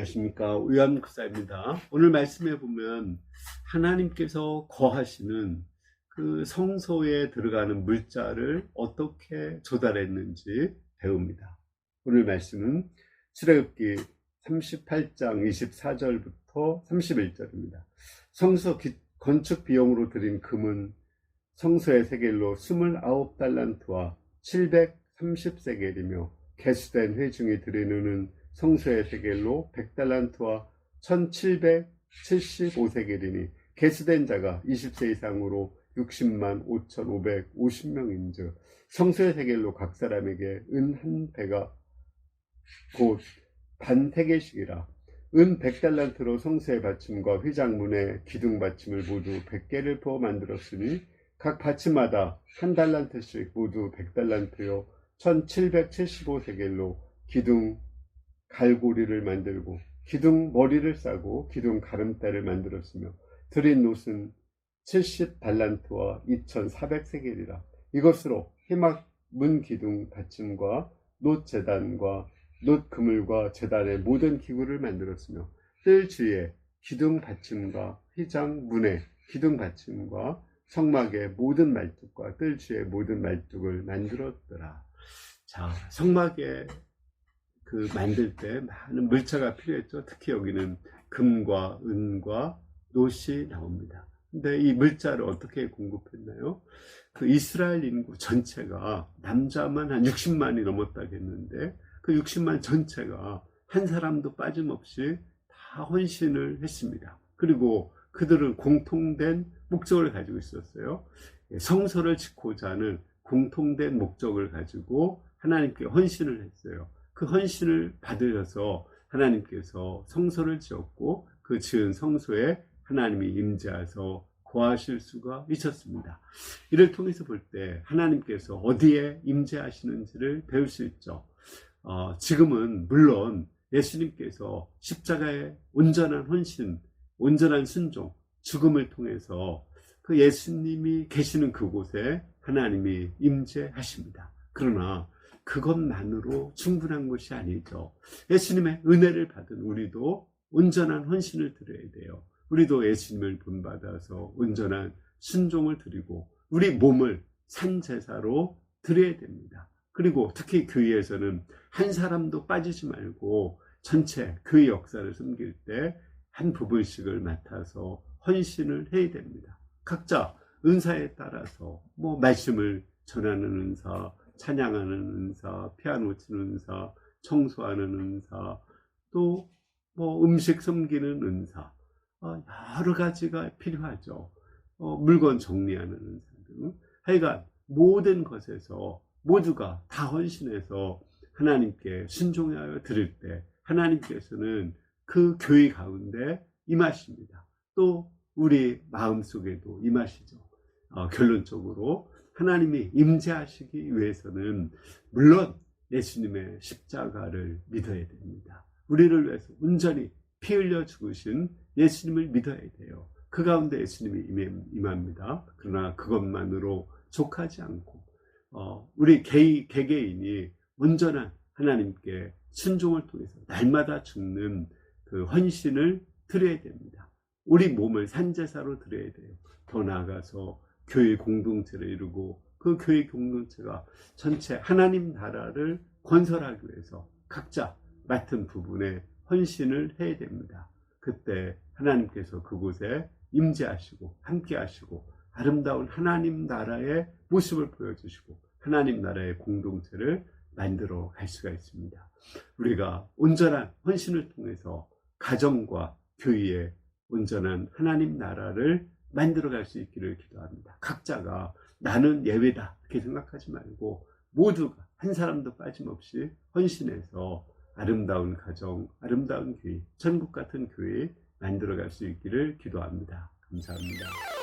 안녕하십니까. 의암국사입니다. 오늘 말씀해 보면 하나님께서 거하시는 그 성소에 들어가는 물자를 어떻게 조달했는지 배웁니다. 오늘 말씀은 출애굽기 38장 24절부터 31절입니다. 성소 기- 건축 비용으로 들인 금은 성소의 세겔로 29달란트와 730세겔이며 개수된 회중이 드리는 성소의 세겔로 100달란트와 1775세겔이니 개수된 자가 20세 이상으로 60만 5550명인즉 성소의 세겔로 각 사람에게 은 한 배가 곧 반 세겔씩이라. 은 100달란트로 성소의 받침과 휘장문의 기둥 받침을 모두 100개를 부어 만들었으니 각 받침마다 한 달란트씩 모두 100달란트요 1775세겔로 기둥 갈고리를 만들고 기둥 머리를 싸고 기둥 가름대를 만들었으며 드린 노은 70달란트와 2400세겔이라 이것으로 희막 문 기둥 받침과 놋 재단과 놋 그물과 재단의 모든 기구를 만들었으며 뜰 주위에 기둥 받침과 휘장 문에 기둥 받침과 성막의 모든 말뚝과 뜰 주위의 모든 말뚝을 만들었더라. 자, 성막에 그 만들 때 많은 물자가 필요했죠. 특히 여기는 금과 은과 놋이 나옵니다. 근데 이 물자를 어떻게 공급했나요? 그 이스라엘 인구 전체가 남자만 한 60만이 넘었다겠는데 그 60만 전체가 한 사람도 빠짐없이 다 헌신을 했습니다. 그리고 그들은 공통된 목적을 가지고 있었어요. 예, 성소를 짓고자 하는 공통된 목적을 가지고 하나님께 헌신을 했어요. 그 헌신을 받으셔서 하나님께서 성소를 지었고 그 지은 성소에 하나님이 임재하셔서 거하실 수가 있었습니다. 이를 통해서 볼 때 하나님께서 어디에 임재하시는지를 배울 수 있죠. 어, 지금은 물론 예수님께서 십자가의 온전한 헌신, 온전한 순종, 죽음을 통해서 그 예수님이 계시는 그곳에 하나님이 임재하십니다. 그러나 그것만으로 충분한 것이 아니죠. 예수님의 은혜를 받은 우리도 온전한 헌신을 드려야 돼요. 우리도 예수님을 본받아서 온전한 순종을 드리고 우리 몸을 산제사로 드려야 됩니다. 그리고 특히 교회에서는 한 사람도 빠지지 말고 전체 교회 역사를 섬길 때 한 부분씩을 맡아서 헌신을 해야 됩니다. 각자 은사에 따라서 뭐 말씀을 전하는 은사, 찬양하는 은사, 피아노 치는 은사, 청소하는 은사, 또 뭐 음식 섬기는 은사, 어, 여러 가지가 필요하죠. 어, 물건 정리하는 은사 등. 하여간 모든 것에서 모두가 다 헌신해서 하나님께 순종하여 드릴 때 하나님께서는 그 교회 가운데 임하십니다. 또 우리 마음 속에도 임하시죠. 어, 결론적으로 하나님이 임재하시기 위해서는 물론 예수님의 십자가를 믿어야 됩니다. 우리를 위해서 온전히 피 흘려 죽으신 예수님을 믿어야 돼요. 그 가운데 예수님이 임합니다. 그러나 그것만으로 족하지 않고 어, 우리 개, 개개인이 온전한 하나님께 순종을 통해서 날마다 죽는 그 헌신을 드려야 됩니다. 우리 몸을 산제사로 드려야 돼요. 더 나아가서 교회 공동체를 이루고 그 교회 공동체가 전체 하나님 나라를 건설하기 위해서 각자 맡은 부분에 헌신을 해야 됩니다. 그때 하나님께서 그곳에 임재하시고 함께 하시고 아름다운 하나님 나라의 모습을 보여주시고 하나님 나라의 공동체를 만들어 갈 수가 있습니다. 우리가 온전한 헌신을 통해서 가정과 교회에 온전한 하나님 나라를 만들어 갈 수 있기를 기도합니다. 각자가 나는 예외다 이렇게 생각하지 말고 모두가 한 사람도 빠짐없이 헌신해서 아름다운 가정, 아름다운 교회, 천국 같은 교회 만들어 갈 수 있기를 기도합니다. 감사합니다.